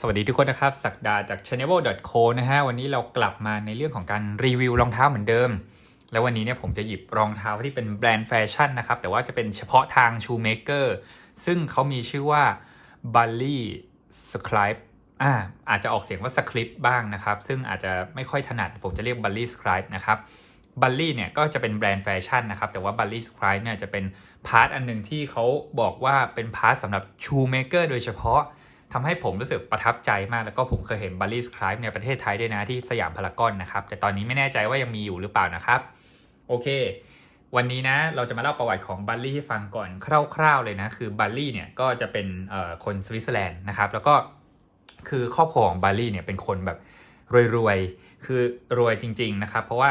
สวัสดีทุกคนนะครับ สักดาจาก c h a n n e l co นะฮะ วันนี้เรากลับมาในเรื่องของการรีวิวรองเท้าเหมือนเดิม แล้ววันนี้เนี่ยผมจะหยิบรองเท้าที่เป็นแบรนด์แฟชั่นนะครับ แต่ว่าจะเป็นเฉพาะทาง Shoemaker ซึ่งเขามีชื่อว่า b a l l y Scribe อ่าอาจจะออกเสียงว่า Script บ้างนะครับ ซึ่งอาจจะไม่ค่อยถนัด ผมจะเรียก b a l l y Scribe นะครับบัลลี่เนี่ยก็จะเป็นแบรนด์แฟชั่นนะครับ แต่ว่าบัลลี่สคร b e เนี่ยจะเป็นพาร์ทอันหนึ่งที่เขาบอกว่าเป็นพาร์ทสำหรับชูเมเกอร์โดยเฉพาะ ทำให้ผมรู้สึกประทับใจมากแล้วก็ผมเคยเห็นบัลลี่สคร b e ในประเทศไทยด้วยนะที่สยามพารากอนนะครับ แต่ตอนนี้ไม่แน่ใจว่ายังมีอยู่หรือเปล่านะครับ โอเค วันนี้นะเราจะมาเล่าประวัติของบัลลี่ให้ฟังก่อนคร่าวๆเลยนะ คือบัลลี่เนี่ยก็จะเป็นคนสวิตเซอร์แลนด์นะครับ แล้วก็คือครอบครัวของบัลลี่เนี่ยเป็นคนแบบรวยๆ คือรวยจริง ๆนะครับ เพราะว่า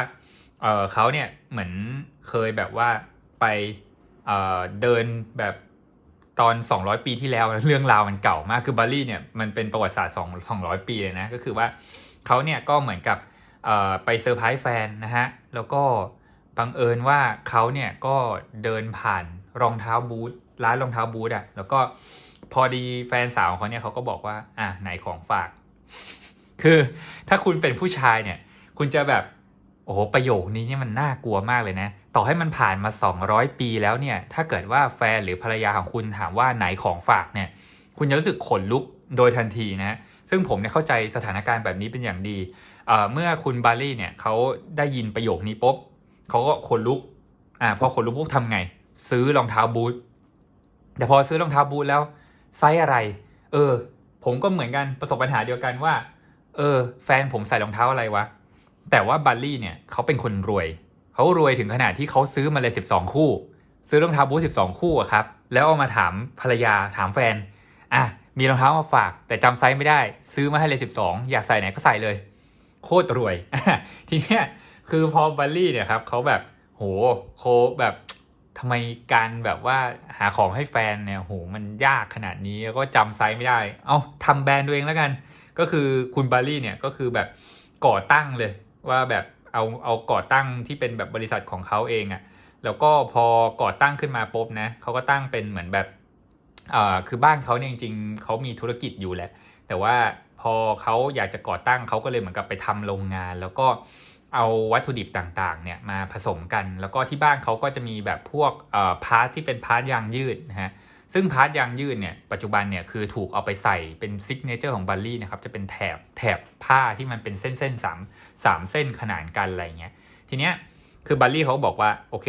เเขาเนี่ยเหมือนเคยแบบว่าไปเเดินแบบ ตอน 200 ปีที่แล้วเรื่องราวมันเก่ามากคือบาลี่เนี่ยมันเป็นประวัติศาสตร์2 200 ปีเลยนะก็คือว่าเขาเนี่ยก็เหมือนกับไปเซอร์ไพรส์แฟนนะฮะแล้วก็บังเอิญว่าเขาเนี่ยก็เดินผ่านรองเท้าบูทร้านรองเท้าบูทอะแล้วก็พอดีแฟนสาวของเขาเนี่ยเขาก็บอกว่าอะไหนของฝาก คือถ้าคุณเป็นผู้ชายเนี่ย คุณจะแบบ โอ้โหประโยคนี้เนี่ยมันน่ากลัวมากเลยนะ ต่อให้มันผ่านมา 200 ปีแล้วเนี่ย ถ้าเกิดว่าแฟนหรือภรรยาของคุณถามว่าไหนของฝากเนี่ย คุณจะรู้สึกขนลุกโดยทันทีนะ ซึ่งผมเนี่ยเข้าใจสถานการณ์แบบนี้เป็นอย่างดีเเมื่อคุณบารี่เนี่ยเขาได้ยินประโยคนี้ปุ๊บเขาก็ขนลุก อ่าพอขนลุกปุ๊บทำไง ซื้อรองเท้าบูทแต่พอซื้อรองเท้าบูทแล้วไซส์อะไร เออ ผมก็เหมือนกันประสบปัญหาเดียวกันว่า เออ แฟนผมใส่รองเท้าอะไรวะ แต่ว่าบัลลี่เนี่ยเขาเป็นคนรวย เขารวยถึงขนาดที่เขาซื้อมาเลยสิบสองคู่ ซื้อรองเท้าบูทสิบสองคู่อะครับ แล้วเอามาถามภรรยาถามแฟน อะ มีรองเท้ามาฝาก แต่จำไซส์ไม่ได้ ซื้อมาให้เลยสิบสองอยากใส่ไหนก็ใส่เลย โคตรรวย ทีเนี้ยคือพอบัลลี่เนี่ยครับเขาแบบโหโคแบบทำไมการแบบว่าหาของให้แฟนเนี่ยโหมันยากขนาดนี้แล้วก็จำไซส์ไม่ได้ เอาทำแบรนด์ตัวเองแล้วกัน ก็คือคุณบัลลี่เนี่ยก็คือแบบก่อตั้งเลย ว่าแบบเอาเอาก่อตั้งที่เป็นแบบบริษัทของเขาเองอะ่ะแล้วก็พอก่อตั้งขึ้นมาปุ๊บนะเขาก็ตั้งเป็นเหมือนแบบอ่าคือบ้านเขาเนี่ยจริงๆเขามีธุรกิจอยู่แหละ แต่ว่าพอเขาอยากจะก่อตั้งเขาก็เลยเหมือนกับไปทำโรงงาน แล้วก็เอาวัตถุดิบต่างๆเนี่ยมาผสมกัน แล้วก็ที่บ้านเขาก็จะมีแบบพวกเอ่อพาร์ทที่เป็นพาร์ทยางยืดนะฮะ ซึ่งพาร์ทยางยืดเนี่ยปัจจุบันเนี่ยคือถูกเอาไปใส่เป็นซิกเนเจอร์ของบัลลี่นะครับจะเป็นแถบแถบผ้าที่มันเป็นเส้นเส้นสามสามเส้นขนานกันอะไรเงี้ยทีเนี้ยคือบัลลี่เขาบอกว่าโอเค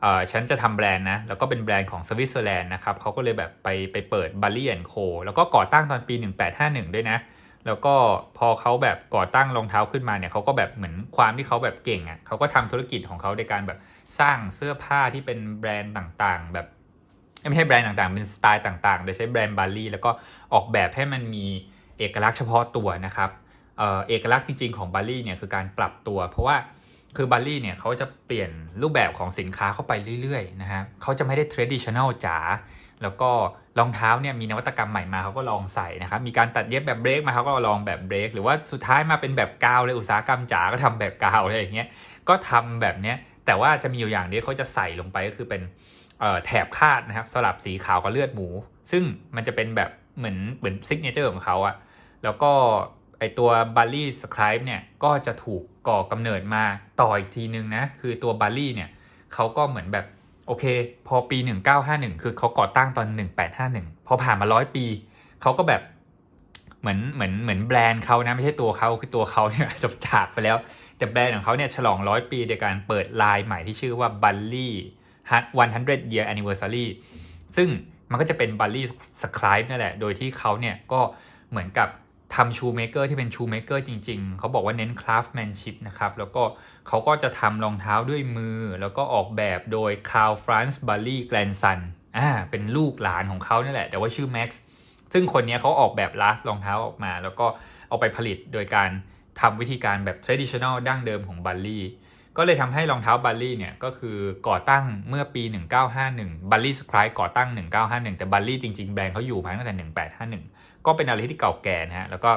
เออฉันจะทำแบรนด์นะ แล้วก็เป็นแบรนด์ของสวิตเซอร์แลนด์นะครับเขาก็เลยแบบไปไปเปิดบัลลี่แอนโคแล้วก็ก่อตั้งตอนปี 1851 ด้วยนะ แล้วก็พอเขาแบบก่อตั้งรองเท้าขึ้นมาเนี่ยเขาก็แบบเหมือนความที่เขาแบบเก่งอะ่ะเขาก็ทำธุรกิจของเขาในการแบบสร้างเสื้อผ้าที่เป็นแบรนด์ต่างๆ แบบ ไม่ใช่แบรนด์ต่างๆ เป็นสไตล์ต่างๆ โดยใช้แบรนด์บาลีแล้วก็ออกแบบให้มันมีเอกลักษณ์เฉพาะตัวนะครับเเอกลักษณ์จริง ๆ ของบาลีเนี่ยคือการปรับตัว เพราะว่าคือบาลีเนี่ยเขาจะเปลี่ยนรูปแบบของสินค้าเข้าไปเรื่อยๆนะฮะเขาจะไม่ได้ traditional จ๋าแล้วก็รองเท้าเนี่ยมีนวัตกรรมใหม่มาเขาก็ลองใส่นะครับมีการตัดเย็บแบบเบรกมาเขาก็ลองแบบเบรกหรือว่าสุดท้ายมาเป็นแบบกาวเลยอุตสาหกรรมจ๋าก็ทำแบบกาวอะไรอย่างเงี้ยก็ทำแบบเนี้ยแต่ว่าจะมีอยู่อย่างเดียวเขาจะใส่ลงไปก็คือเป็น แถบคาดนะครับ สลับสีขาวกับเลือดหมู ซึ่งมันจะเป็นแบบเหมือนเหมือนซิกเนเจอร์ของเขาอะแล้วก็ไอตัวบัลลี่สคริปเนี่ยก็จะถูกก่อกำเนิดมาต่ออีกทีนึงนะ คือตัวบัลลี่เนี่ยเขาก็เหมือนแบบโอเค พอปี 1951 คือเขาก่อตั้งตอน 1851 พอผ่านมาร้อยปี เขาก็แบบเหมือนเหมือนเหมือนแบรนด์เขานะ ไม่ใช่ตัวเขาคือตัวเขาเนี่ยจะจากไปแล้ว แต่แบรนด์ของเขาเนี่ยฉลองร้อยปีโดยการเปิดลายใหม่ที่ชื่อว่าบัลลี่ 100 year anniversary ซึ่งมันก็จะเป็นบัลลี่สคริปนั่นแหละ โดยที่เขาเนี่ยก็เหมือนกับทำชูเมเกอร์ที่เป็นชูเมเกอร์จริง ๆ เขาบอกว่าเน้นคราฟแมนชิพนะครับ แล้วก็เขาก็จะทำรองเท้าด้วยมือ แล้วก็ออกแบบโดยคาร์ฟรานซ์บัลลี่แกลนซันอ่าเป็นลูกหลานของเขาเนี่ยแหละ แต่ว่าชื่อแม็กซ์ซึ่งคนนี้เขาออกแบบลาสรองเท้าออกมา แล้วก็เอาไปผลิตโดยการทำวิธีการแบบ traditional ดั้งเดิมของบัลลี่ ก็เลยทำให้รองเท้าบัลลี่เนี่ยก็คือก่อตั้งเมื่อปี 1951 บัลลี่สครายก่อตั้ง 1951 แต่บัลลี่จริง ๆ แบรนด์เขาอยู่มาตั้งแต่ 1851 ก็เป็นอะไรที่เก่าแก่นะฮะ แล้วก็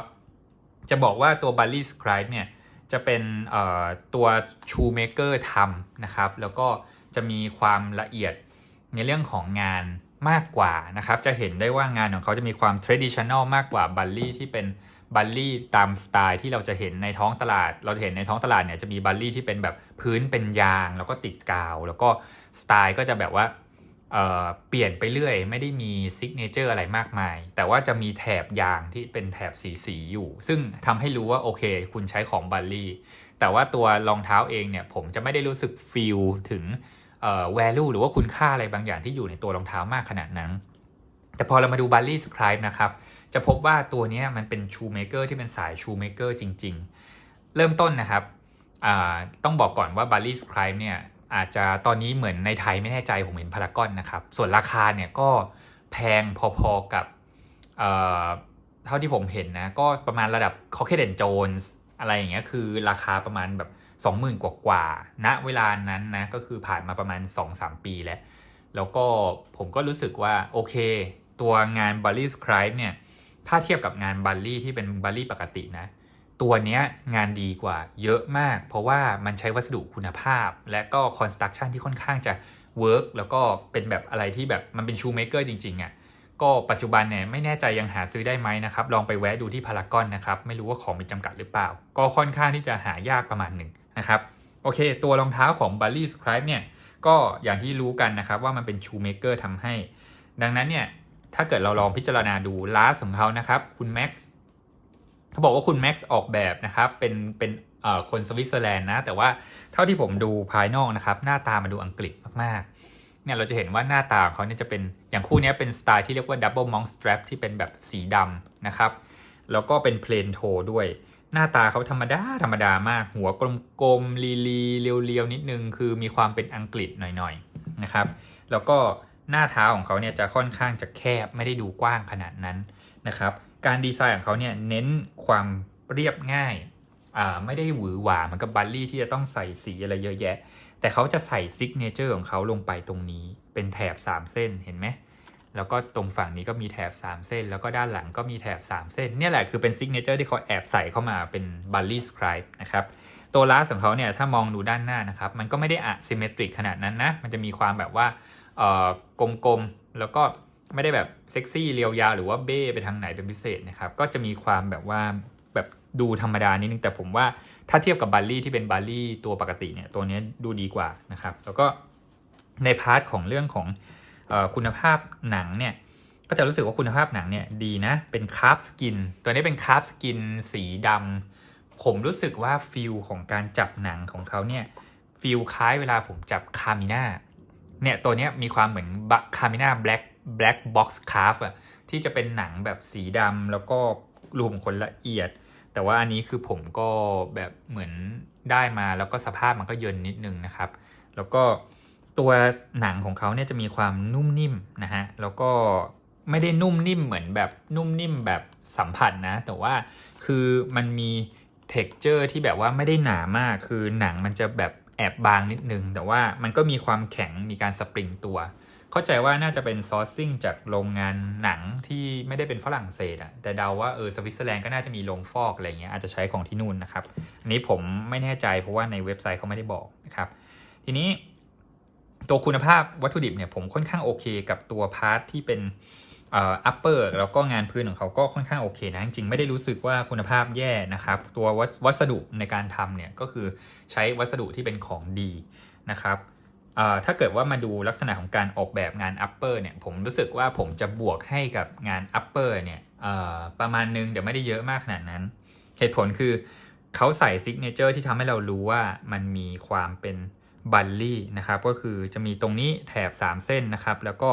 จะบอกว่าตัวบัลลี่สครายเนี่ยจะเป็นตัวชูเมเกอร์ทำนะครับ แล้วก็จะมีความละเอียดในเรื่องของงาน มากกว่านะครับ จะเห็นได้ว่างานของเขาจะมีความ traditional มากกว่าบัลลี่ที่เป็นบัลลี่ตามสไตล์ที่เราจะเห็นในท้องตลาด เราจะเห็นในท้องตลาดเนี่ยจะมีบัลลี่ที่เป็นแบบพื้นเป็นยาง แล้วก็ติดกาว แล้วก็สไตล์ก็จะแบบว่าเเปลี่ยนไปเรื่อย ไม่ได้มีซิกเนเจอร์อะไรมากมาย แต่ว่าจะมีแถบยางที่เป็นแถบสีสีอยู่ ซึ่งทำให้รู้ว่าโอเค คุณใช้ของบัลลี่แต่ว่าตัวรองเท้าเองเนี่ยผมจะไม่ได้รู้สึกฟีลถึง value หรือว่าคุณค่าอะไรบางอย่างที่อยู่ในตัวรองเท้ามากขนาดนั้น แต่พอเรามาดู b a l l y Scribe นะครับ จะพบว่าตัวนี้มันเป็น shoe maker ที่เป็นสาย shoe maker จริง ๆ เริ่มต้นนะครับต้องบอกก่อนว่า b a l l y Scribe เนี่ยอาจจะตอนนี้เหมือนในไทยไม่แน่ใจผมเห็นพารากอนนะครับ ส่วนราคาเนี่ยก็แพงพอๆกับเเท่าที่ผมเห็นนะ ก็ประมาณระดับ c o c k e t and Jones อะไรอย่างเงี้ยคือราคาประมาณแบบ 20,000 กว่ากว่าณเวลานั้นนะก็คือผ่านมาประมาณ 2-3 ปีแล้ว แล้วก็ผมก็รู้สึกว่าโอเค ตัวงาน b a l l y Scribe เนี่ยถ้าเทียบกับงานบัลลี่ที่เป็นบัลลี่ปกตินะ ตัวเนี้ยงานดีกว่าเยอะมาก เพราะว่ามันใช้วัสดุคุณภาพ และก็คอนสตรักชั่นที่ค่อนข้างจะเวิร์กแล้วก็เป็นแบบอะไรที่แบบมันเป็นชูเมเกอร์จริงๆอะ่ะก็ปัจจุบันเนี่ยไม่แน่ใจยังหาซื้อได้ไหมนะครับ ลองไปแวะดูที่พารากอนนะครับ ไม่รู้ว่าของมีจำกัดหรือเปล่า ก็ค่อนข้างที่จะหายากประมาณหนึ่ง นะครับโอเค ตัวรองเท้าของ b a l l y Scribe เนี่ยก็อย่างที่รู้กันนะครับว่ามันเป็นชูเมเกอร์ทำให้ ดังนั้นเนี่ยถ้าเกิดเราลองพิจารณาดูลาสของเขานะครับคุณแม็กซ์เขาบอกว่าคุณแม็กซ์ออกแบบนะครับเป็นเป็นคนสวิตเซอร์แลนด์นะ แต่ว่าเท่าที่ผมดูภายนอกนะครับ หน้าตามาดูอังกฤษมากๆเนี่ยเราจะเห็นว่าหน้าตาของเขาเนี่ยจะเป็นอย่างคู่นี้เป็นสไตล์ที่เรียกว่า Double Monk Strap ที่เป็นแบบสีดำนะครับ แล้วก็เป็นเพลนโทด้วย หน้าตาเขาธรรมดาธรรมดามาก หัวกลมๆลีลีเรียวๆนิดนึง คือมีความเป็นอังกฤษหน่อยๆนะครับ แล้วก็หน้าเท้าของเขาเนี่ยจะค่อนข้างจะแคบไม่ได้ดูกว้างขนาดนั้นนะครับ การดีไซน์ของเขาเนี่ยเน้นความเรียบง่ายไม่ได้หวือหวาเหมือนกับบัลลี่ที่จะต้องใส่สีอะไรเยอะแยะ แต่เขาจะใส่ซิกเนเจอร์ของเขาลงไปตรงนี้ เป็นแถบ 3 เส้นเห็นไหม แล้วก็ตรงฝั่งนี้ก็มีแถบ 3 เส้น แล้วก็ด้านหลังก็มีแถบ 3 เส้น เนี่ยแหละคือเป็นซิกเนเจอร์ที่เขาแอบใส่เข้ามาเป็นบัลลี่สคริปนะครับตัวลาสของเขาเนี่ยถ้ามองดูด้านหน้านะครับมันก็ไม่ได้อะซิมเมตริกขนาดนั้นนะ มันจะมีความแบบว่าเอ่อกลมๆ แล้วก็ไม่ได้แบบเซ็กซี่เรียวยาวหรือว่าเบ้ไปทางไหนเป็นพิเศษนะครับก็จะมีความแบบว่าแบบดูธรรมดานิดนึงแต่ผมว่าถ้าเทียบกับบัลลี่ที่เป็นบัลลี่ตัวปกติเนี่ยตัวนี้ดูดีกว่านะครับแล้วก็ในพาร์ทของเรื่องของ คุณภาพหนังเนี่ยก็จะรู้สึกว่าคุณภาพหนังเนี่ยดีนะ เป็นคาร์บสกิน ตัวนี้เป็นคาร์บสกินสีดำผมรู้สึกว่าฟิลของการจับหนังของเขาเนี่ยฟิลคล้ายเวลาผมจับคามิน่าเนี่ยตัวนี้มีความเหมือนคามิน่าแบล็กแบล็กบ็อกซ์คาร์ฟอะที่จะเป็นหนังแบบสีดำแล้วก็รูมคนละเอียด แต่ว่าอันนี้คือผมก็แบบเหมือนได้มาแล้วก็สภาพมันก็เยินนิดนึงนะครับ แล้วก็ ตัวหนังของเขาเนี่ยจะมีความนุ่มนิ่มนะฮะแล้วก็ไม่ได้นุ่มนิ่มเหมือนแบบนุ่มนิ่มแบบสัมผัสนะ แต่ว่าคือมันมีเท็กเจอร์ที่แบบว่าไม่ได้หนามาก คือหนังมันจะแบบแอบบางนิดนึง แต่ว่ามันก็มีความแข็งมีการสปริงตัว เข้าใจว่าน่าจะเป็นซอร์ซิ่งจากโรงงานหนังที่ไม่ได้เป็นฝรั่งเศสอะแต่เดาว่าเออสวิตเซอร์แลนด์ก็น่าจะมีโรงฟอกอะไรเงี้ยอาจจะใช้ของที่นู่นนะครับอันนี้ผมไม่แน่ใจเพราะว่าในเว็บไซต์เขาไม่ได้บอกนะครับ ทีนี้ ตัวคุณภาพวัตถุดิบเนี่ยผมค่อนข้างโอเค กับตัวพาร์ทที่เป็นอ่อ upper แล้วก็งานพื้นของเขาก็ค่อนข้างโอเคนะจริงๆไม่ได้รู้สึกว่าคุณภาพแย่นะครับ ตัววัสดุในการทำเนี่ยก็คือใช้วัสดุที่เป็นของดีนะครับถ้าเกิดว่ามาดูลักษณะของการออกแบบงาน upper เนี่ยผมรู้สึกว่าผมจะบวกให้กับงาน upper เนี่ยประมาณนึงเดี๋ยวไม่ได้เยอะมากขนาดนั้น เหตุผลคือเขาใส่ซิกเนเจอร์ที่ทำให้เรารู้ว่ามันมีความเป็น บัลลี่นะครับก็คือจะมีตรงนี้แถบ 3 เส้นนะครับ แล้วก็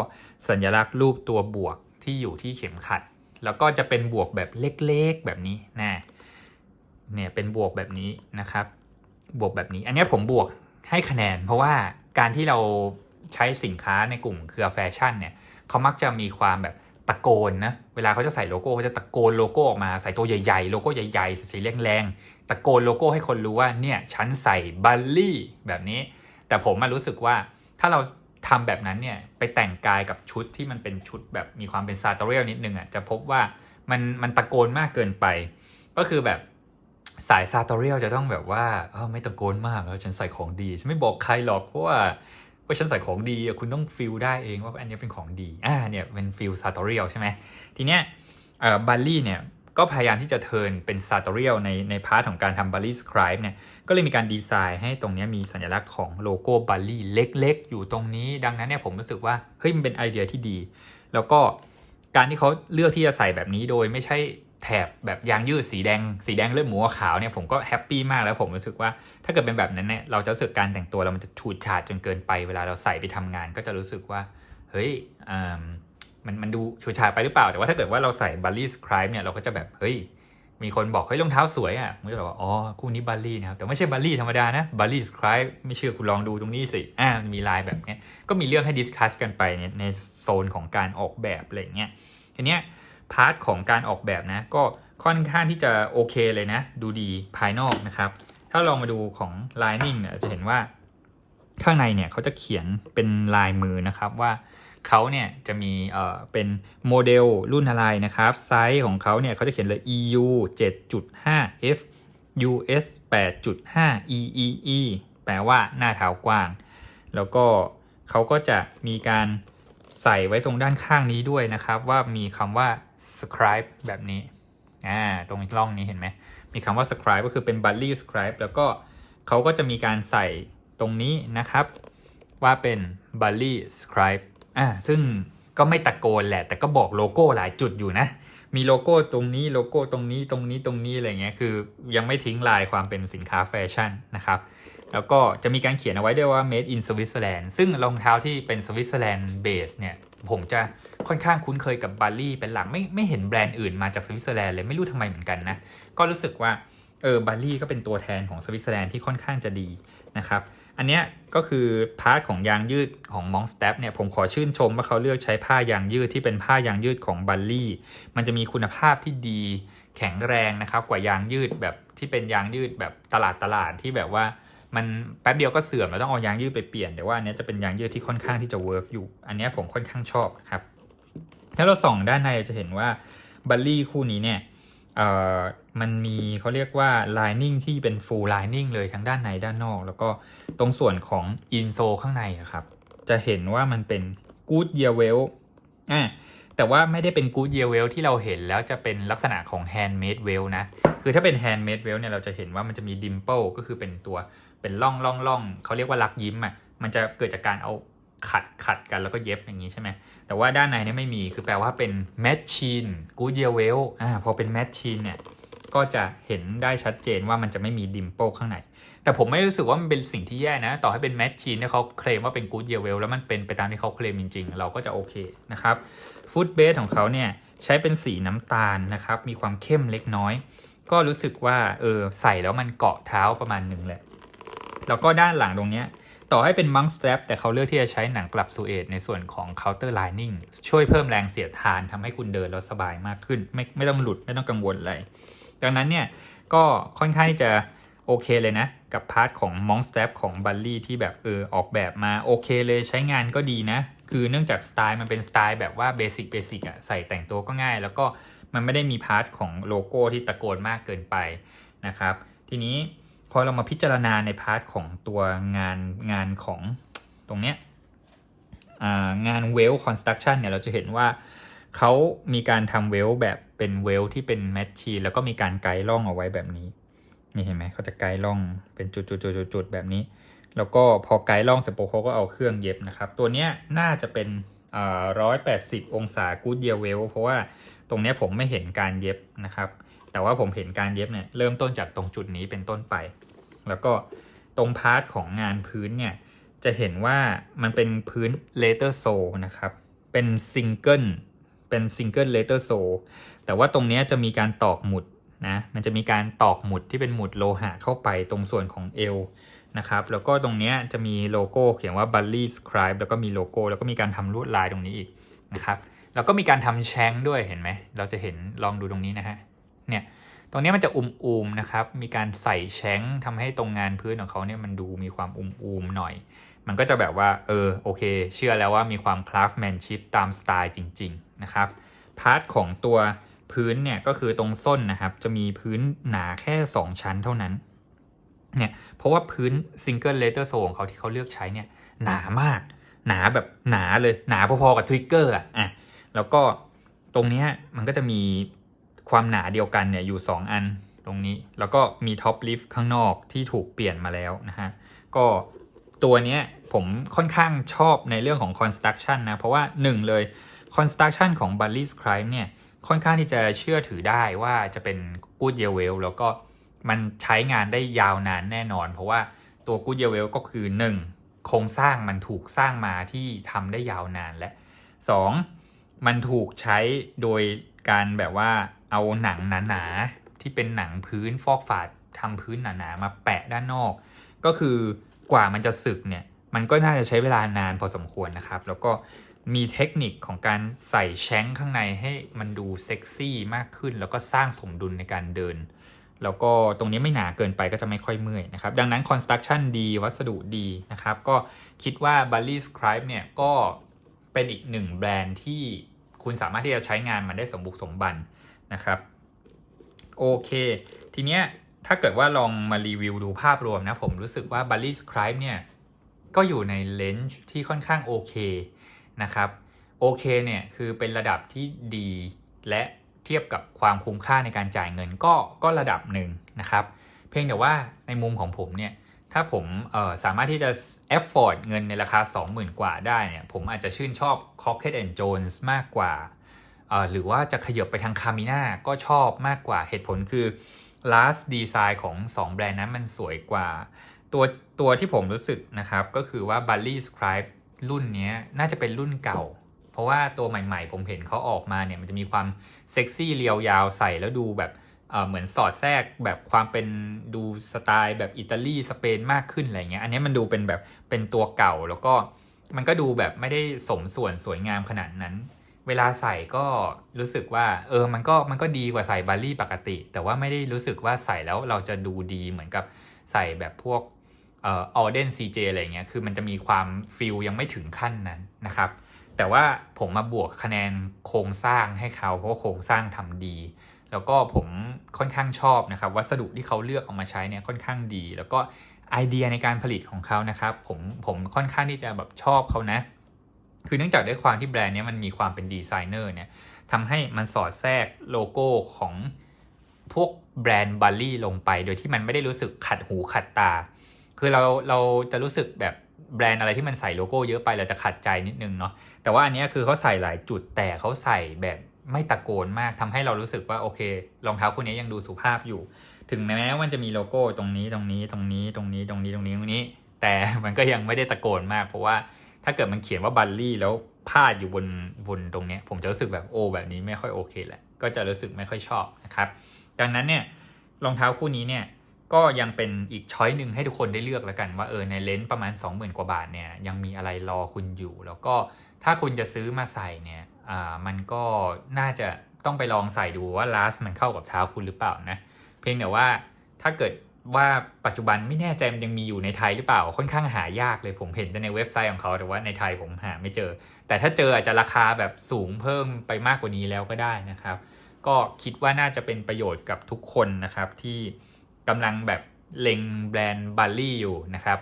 สัญลักษณ์รูปตัวบวกที่อยู่ที่เข็มขัด แล้วก็จะเป็นบวกแบบเล็กๆแบบนี้นะเนี่ยเป็นบวกแบบนี้นะครับ บวกแบบนี้ อันนี้ผมบวกให้คะแนน เพราะว่าการที่เราใช้สินค้าในกลุ่มเครือแฟชั่นเนี่ยเขามักจะมีความแบบตะโกนนะ เวลาเขาจะใส่โลโก้เขาจะตะโกนโลโก้ออกมาใส่ตัวใหญ่ๆ โลโก้ใหญ่ๆ สีแรงๆ ตะโกนโลโก้ให้คนรู้ว่าเนี่ยฉันใส่บัลลี่แบบนี้ แต่ผมมารู้สึกว่าถ้าเราทำแบบนั้นเนี่ยไปแต่งกายกับชุดที่มันเป็นชุดแบบมีความเป็นซาตเรียลนิดนึงอะจะพบว่ามันมันตะโกนมากเกินไป ก็คือแบบสายซาตเรียลจะต้องแบบว่าเออไม่ตะโกนมากแล้วฉันใส่ของดีฉันไม่บอกใครหรอกเพราะว่าว่าฉันใส่ของดีอะคุณต้องฟีลได้เองว่าอันนี้เป็นของดีอ่าเนี่ยเป็นฟีลซาตอเรียลใช่ไหมทีเนี้ยเออบัลลี่เนี่ย ก็พยายามที่จะเทิร์นเป็นซาตเรียลในในพาร์ทของการทำบัลลี่สคริปเนี่ยก็เลยมีการดีไซน์ให้ตรงนี้มีสัญลักษณ์ของโลโก้บัลลี่เล็กๆ อยู่ตรงนี้ ดังนั้นเนี่ยผมรู้สึกว่าเฮ้ยมันเป็นไอเดียที่ดี แล้วก็การที่เขาเลือกที่จะใส่แบบนี้โดยไม่ใช่แถบแบบยางยืดสีแดง สีแดงเลือดหมูขาวเนี่ยผมก็แฮปปี้มากแล้วผมรู้สึกว่า ถ้าเกิดเป็นแบบนั้นเนี่ยเราจะรู้สึกการแต่งตัวเรามันจะฉูดฉาดจนเกินไปเวลาเราใส่ไปทำงาน ก็จะรู้สึกว่าเฮ้ยอ่า มันมันดูฉูดฉาดไปหรือเปล่า แต่ว่าถ้าเกิดว่าเราใส่บัลลี่สคริปเนี่ยเราก็จะแบบเฮ้ยมีคนบอกเฮ้ยรองเท้าสวยอะมก็จะบอกว่าอ๋อคู่นี้บัลลี่นะครับแต่ไม่ใช่บัลลี่ธรรมดานะบัลลี่สคริปไม่เชื่อคุณลองดูตรงนี้สิอ่าวมีลายแบบเนี้ยก็มีเรื่องให้ดิสคัสกันไปในในโซนของการออกแบบอะไรเงี้ยทีเนี้ยพาร์ทของการออกแบบนะ ก็ค่อนข้างที่จะโอเคเลยนะ ดูดีภายนอกนะครับ ถ้าลองมาดูของ Lining เนี่ยจะเห็นว่าข้างในเนี่ยเขาจะเขียนเป็นลายมือนะครับว่า เขาเนี่ยจะมีเอ่อเป็นโมเดลรุ่นอะไรนะครับ ไซส์ของเขาเนี่ยเขาจะเขียนเลย EU 7.5 F US 8.5 EEE แปลว่าหน้าเท้ากว้าง แล้วก็เขาก็จะมีการใส่ไว้ตรงด้านข้างนี้ด้วยนะครับ ว่ามีคำว่า scribe แบบนี้อ่าตรงร่องนี้เห็นไหมมีคำว่า scribe ก็คือเป็น bully scribe แล้วก็เขาก็จะมีการใส่ตรงนี้นะครับ ว่าเป็น bully scribe อ่าซึ่งก็ไม่ตะโกนแหละ แต่ก็บอกโลโก้หลายจุดอยู่นะ มีโลโก้ตรงนี้โลโก้ตรงนี้ตรงนี้ตรงนี้อะไรเงี้ยคือ ยังไม่ทิ้งลายความเป็นสินค้าแฟชั่นนะครับแล้วก็จะมีการเขียนเอาไว้ด้วยว่า made in Switzerland ซึ่งรองเท้าที่เป็น Switzerland base เนี่ย ผมจะค่อนข้างคุ้นเคยกับบัลลี่เป็นหลักไม่ไม่เห็นแบรนด์อื่นมาจากสวิตเซอร์แลนด์เลยไม่รู้ทำไมเหมือนกันนะ ก็รู้สึกว่าเออบัลลี่ก็เป็นตัวแทนของสวิตเซอร์แลนด์ที่ค่อนข้างจะดีนะครับ อันเนี้ยก็คือพาร์ทของยางยืดของมองส t ต p เนี่ยผมขอชื่นชมว่าเขาเลือกใช้ผ้ายางยืดที่เป็นผ้ายางยืดของบัลลี่มันจะมีคุณภาพที่ดีแข็งแรงนะครับ กว่ายางยืดแบบที่เป็นยางยืดแบบตลาดตลาดที่แบบว่ามันแป๊บเดียวก็เสื่อมแล้วต้องเอายางยืดไปเปลี่ยนแต่ว่าอันนี้จะเป็นยางยืดที่ค่อนข้างที่จะเวิร์กอยู่ อันนี้ผมค่อนข้างชอบนะครับถ้าเราส่องด้านในจะเห็นว่าบัลลี่คู่นี้เนี่ย มันมีเขาเรียกว่า lining ที่เป็น full lining เลยทั้งด้านในด้านนอก แล้วก็ตรงส่วนของ insole ข้างในครับ จะเห็นว่ามันเป็น good year well อ่าแต่ว่าไม่ได้เป็น good year well ที่เราเห็นแล้วจะเป็นลักษณะของ handmade well นะ คือถ้าเป็น handmade well เนี่ยเราจะเห็นว่ามันจะมี dimple ก็คือเป็นตัวเป็นร่องร่องร่องเขาเรียกว่าลักยิ้มอะมันจะเกิดจากการเอาขัดขัดกันแล้วก็เย็บอย่างนี้ใช่ไหม แต่ว่าด้านในเนี่ยไม่มี คือแปลว่าเป็นแมชชีนกูเดียเวลอ่า พอเป็นแมชชีนเนี่ย ก็จะเห็นได้ชัดเจนว่ามันจะไม่มีดิมเปิลข้างใน แต่ผมไม่รู้สึกว่ามันเป็นสิ่งที่แย่นะ ต่อให้เป็นแมชชีนเนี่ยเขาเคลมว่าเป็นกูเดียเวลแล้วมันเป็นไปตามที่เขาเคลมจริง ๆ เราก็จะโอเคนะครับฟุตเบสของเขาเนี่ยใช้เป็นสีน้ำตาลนะครับ มีความเข้มเล็กน้อย ก็รู้สึกว่าเออใส่แล้วมันเกาะเท้าประมาณหนึ่งแหละ แล้วก็ด้านหลังตรงเนี้ยต่อให้เป็นมังสแตรปแต่เขาเลือกที่จะใช้หนังกลับสูเอตในส่วนของ counter lining ช่วยเพิ่มแรงเสียดทานทำให้คุณเดินแล้วสบายมากขึ้น ไม่ไม่ต้องหลุดไม่ต้องกังวลอะไร ดังนั้นเนี่ยก็ค่อนข้างจะโอเคเลยนะ กับพาร์ทของ Monk Strap ของ b ัลลี่ที่แบบเออออกแบบมาโอเคเลยใช้งานก็ดีนะ คือเนื่องจากสไตล์มันเป็นสไตล์แบบว่าเบสิกเบสิกอะใส่แต่งตัวก็ง่าย แล้วก็มันไม่ได้มีพาร์ทของโลโก้ที่ตะโกนมากเกินไปนะครับ ทีนี้พอเรามาพิจารณาในพาร์ทของตัวงานงานของตรงเนี้ยงานเวลคอนสตรักชั่นเนี่ยเราจะเห็นว่าเขามีการทำเวลแบบ เป็นเวลที่เป็นแมชชีแล้วก็มีการไกด์ล่องเอาไว้แบบนี้ นี่เห็นไหมเขาจะไกด์ล่องเป็นจุดๆๆๆแบบนี้ แล้วก็พอไกด์ล่องเสร็จปุ๊บเขาก็เอาเครื่องเย็บนะครับ ตัวเนี้ยน่าจะเป็นร้อยแปดสิบองศากูดเยเวลเพราะว่าตรงเนี้ยผมไม่เห็นการเย็บนะครับ แต่ว่าผมเห็นการเย็บเนี่ยเริ่มต้นจากตรงจุดนี้เป็นต้นไป แล้วก็ตรงพาร์ทของงานพื้นเนี่ยจะเห็นว่ามันเป็นพื้นเลเตอร์โซนะครับ เป็นซิงเกิล เป็นซิงเกิลเลเตอร์โซแต่ว่าตรงนี้จะมีการตอกหมุดนะมันจะมีการตอกหมุดที่เป็นหมุดโลหะเข้าไปตรงส่วนของเอวนะครับแล้วก็ตรงนี้จะมีโลโก้เขียนว่า b u l l y Scribe แล้วก็มีโลโก้ แล้วก็มีการทำลวดลายตรงนี้อีกนะครับแล้วก็มีการทำแชงด้วยเห็นไหม เราจะเห็นลองดูตรงนี้นะฮะเนี่ยตรงนี้มันจะอุ้มๆนะครับ มีการใส่แชงทำให้ตรงงานพื้นของเขาเนี่ยมันดูมีความอุ้มๆหน่อย มันก็จะแบบว่า เออ โอเค เชื่อแล้วว่ามีความคราฟแมนชิพตามสไตล์จริง ๆ นะครับ พาร์ทของตัวพื้นเนี่ยก็คือตรงส้นนะครับ จะมีพื้นหนาแค่ 2 ชั้นเท่านั้น เนี่ย เพราะว่าพื้นซิงเกิลเลเตอร์โซของเขาที่เขาเลือกใช้เนี่ย หนามาก หนาแบบหนาเลย หนาพอๆกับทริกเกอร์อะอะแล้วก็ตรงนี้มันก็จะมีความหนาเดียวกันเนี่ยอยู่ 2 อันตรงนี้ แล้วก็มีท็อปลิฟต์ข้างนอกที่ถูกเปลี่ยนมาแล้วนะฮะ ก็ ตัวเนี้ยผมค่อนข้างชอบในเรื่องของ construction นะ เพราะว่า 1 เลย construction ของ b a l l y Scribe เนี่ยค่อนข้างที่จะเชื่อถือได้ว่าจะเป็น good y e w e l แล้วก็มันใช้งานได้ยาวนานแน่นอน เพราะว่าตัว good y e w e l ก็คือ 1 โครงสร้างมันถูกสร้างมาที่ทำได้ยาวนานและ 2. มันถูกใช้โดยการแบบว่าเอาหนังหนาๆที่เป็นหนังพื้นฟอกฝาดทำพื้นหนาๆมาแปะด้านนอก ก็คือ กว่ามันจะสึกเนี่ยมันก็น่าจะใช้เวลานานพอสมควรนะครับ แล้วก็มีเทคนิคของการใส่แชงข้างในให้มันดูเซ็กซี่มากขึ้น แล้วก็สร้างสมดุลในการเดิน แล้วก็ตรงนี้ไม่หนาเกินไปก็จะไม่ค่อยเมื่อยนะครับ ดังนั้น construction ดี วัสดุดีนะครับ ก็คิดว่า b a l l y Scribe เนี่ยก็เป็นอีกหนึ่งแบรนด์ที่คุณสามารถที่จะใช้งานมันได้สมบุกสมบันนะครับ โอเค ทีเนี้ย ถ้าเกิดว่าลองมารีวิวดูภาพรวมนะ ผมรู้สึกว่า b a l l y Scribe เนี่ย ก็อยู่ในเลนส์ที่ค่อนข้างโอเคนะครับโอเคเนี่ยคือเป็นระดับที่ดีและเทียบกับความคุ้มค่าในการจ่ายเงินก็ก็ระดับหนึ่งนะครับ เพียงแต่ว่าในมุมของผมเนี่ยถ้าผมสามารถที่จะ afford เงินในราคา 20,000 กว่าได้เนี่ยผมอาจจะชื่นชอบ Crockett and Jones มากกว่า หรือว่าจะขยับไปทาง Camina ก็ชอบมากกว่าเหตุผลคือ last design ของ 2 แบรนด์นั้นมันสวยกว่า ตัวตัวที่ผมรู้สึกนะครับ ก็คือว่า b a l l y Scribe รุ่นนี้น่าจะเป็นรุ่นเก่า เพราะว่าตัวใหม่ๆ ผมเห็นเขาออกมาเนี่ยมันจะมีความเซ็กซี่เรียวยาวใส่แล้วดูแบบเเหมือนสอดแทรกแบบความเป็นดูสไตล์แบบอิตาลีสเปนมากขึ้นอะไรเงี้ย อันนี้มันดูเป็นแบบเป็นตัวเก่าแล้วก็มันก็ดูแบบไม่ได้สมส่วนสวยงามขนาดนั้น เวลาใส่ก็รู้สึกว่า เออมันก็มันก็ดีกว่าใส่บัลลี่ปกติ แต่ว่าไม่ได้รู้สึกว่าใส่แล้วเราจะดูดีเหมือนกับใส่แบบพวกเอ่อออเดนซีเจอะไรเงี้ยคือมันจะมีความฟิลยังไม่ถึงขั้นนั้นนะครับแต่ว่าผมมาบวกคะแนนโครงสร้างให้เขาเพราะโครงสร้างทำดี แล้วก็ผมค่อนข้างชอบนะครับ วัสดุที่เขาเลือกออกมาใช้เนี่ยค่อนข้างดี แล้วก็ไอเดียในการผลิตของเขานะครับผมผมค่อนข้างที่จะแบบชอบเขานะ คือเนื่องจากด้วยความที่แบรนด์นี้มันมีความเป็นดีไซเนอร์เนี่ยทำให้มันสอดแทรกโลโก้ของพวกแบรนด์บัลลี่ลงไป โดยที่มันไม่ได้รู้สึกขัดหูขัดตา คือเราเราจะรู้สึกแบบแบรนด์อะไรที่มันใส่โลโก้เยอะไปเราจะขัดใจนิดนึงเนาะ แต่ว่าอันนี้คือเขาใส่หลายจุดแต่เขาใส่แบบไม่ตะโกนมากทำให้เรารู้สึกว่าโอเครองเท้าคู่นี้ยังดูสุภาพอยู่ ถึงแม้ว่าจะมีโลโก้ตรงนี้ตรงนี้ตรงนี้ตรงนี้ตรงนี้ตรงนี้ตรงนี้ แต่มันก็ยังไม่ได้ตะโกนมาก เพราะว่า ถ้าเกิดมันเขียนว่าบัลลี่แล้วพาดอยู่บนบนตรงนี้ผมจะรู้สึกแบบโอ้แบบนี้ไม่ค่อยโอเคแหละก็จะรู้สึกไม่ค่อยชอบนะครับดังนั้นเนี่ยรองเท้าคู่นี้เนี่ยก็ยังเป็นอีกช้อยหนึ่งให้ทุกคนได้เลือกแล้วกันว่าเออในเลนส์ประมาณ 20,000 กว่าบาทเนี่ยยังมีอะไรรอคุณอยู่ แล้วก็ถ้าคุณจะซื้อมาใส่เนี่ยอ่ามันก็น่าจะต้องไปลองใส่ดูว่าลาสมันเข้ากับเท้าคุณหรือเปล่านะเพียงแต่ว่าถ้าเกิด ว่าปัจจุบันไม่แน่ใจมันยังมีอยู่ในไทยหรือเปล่าค่อนข้างหายากเลยผมเห็นแต่ในเว็บไซต์ของเขาแต่ว่าในไทยผมหาไม่เจอ แต่ถ้าเจออาจจะราคาแบบสูงเพิ่มไปมากกว่านี้แล้วก็ได้นะครับ ก็คิดว่าน่าจะเป็นประโยชน์กับทุกคนนะครับที่กำลังแบบเล็งแบรนด์บัลลี่อยู่นะครับ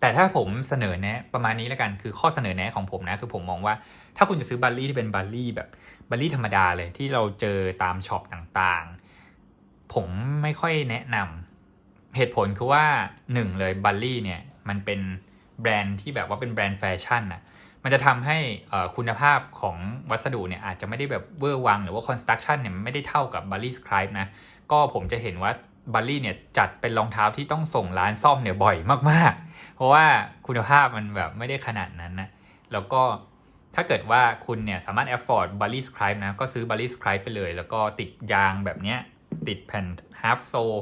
แต่ถ้าผมเสนอแนะประมาณนี้แล้วกันคือข้อเสนอแนะของผมนะคือผมมองว่าถ้าคุณจะซื้อบัลลี่ที่เป็นบัลลี่แบบบัลลี่ธรรมดาเลยที่เราเจอตามช็อปต่างๆ ผมไม่ค่อยแนะนำ เหตุผลคือว่าหนึ่งเลยบัลลี่เนี่ยมันเป็นแบรนด์ที่แบบว่าเป็นแบรนด์แฟชั่นนะมันจะทำให้คุณภาพของวัสดุเนี่ยอาจจะไม่ได้แบบเวอร์วัง หรือว่าคอนสตรักชั่นเนี่ยมันไม่ได้เท่ากับบัลลี่สคริปนะก็ผมจะเห็นว่าบัลลี่เนี่ยจัดเป็นรองเท้าที่ต้องส่งร้านซ่อมเนี่ยบ่อยมากๆ เพราะว่าคุณภาพมันแบบไม่ได้ขนาดนั้นนะแล้วก็ถ้าเกิดว่าคุณเนี่ยสามารถ afford b a l l y Scribe นะก็ซื้อ b a l l y Scribe ไปเลย แล้วก็ติดยางแบบเนี้ยติดแผ่น half sole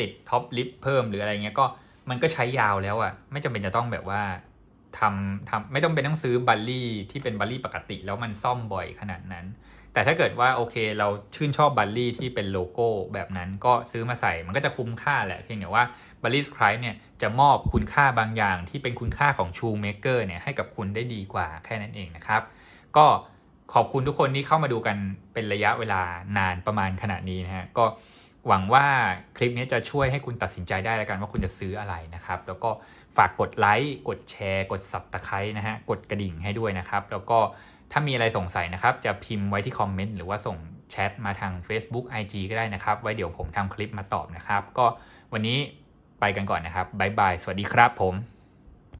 ติดท็อปลิฟเพิ่มหรืออะไรเงี้ยก็มันก็ใช้ยาวแล้วอะ่ะ ไม่จำเป็นจะต้องแบบว่าทำทำไม่ต้องเป็นต้องซื้อบัลลี่ที่เป็นบัลลี่ปกติ แล้วมันซ่อมบ่อยขนาดนั้น แต่ถ้าเกิดว่าโอเคเราชื่นชอบบัลลี่ที่เป็นโลโก้แบบนั้นก็ซื้อมาใส่มันก็จะคุ้มค่าแหละเพียงแต่ว่าบัลลี่สคริปเนี่ยจะมอบคุณค่าบางอย่างที่เป็นคุณค่าของชูเมเกอร์เนี่ยให้กับคุณได้ดีกว่าแค่นั้นเองนะครับ ก็ขอบคุณทุกคนที่เข้ามาดูกันเป็นระยะเวลานานประมาณขนาดนี้นะฮะก็ หวังว่าคลิปนี้จะช่วยให้คุณตัดสินใจได้แล้วกันว่าคุณจะซื้ออะไรนะครับ แล้วก็ฝากกดไลค์กดแชร์ กดสับตะไคร้นะฮะกดกระดิ่งให้ด้วยนะครับ แล้วก็ถ้ามีอะไรสงสัยนะครับ จะพิมพ์ไว้ที่คอมเมนต์หรือว่าส่งแชทมาทาง Facebook IG ก็ได้นะครับ ไว้เดี๋ยวผมทำคลิปมาตอบนะครับ ก็วันนี้ไปกันก่อนนะครับบ๊ายบายสวัสดีครับผม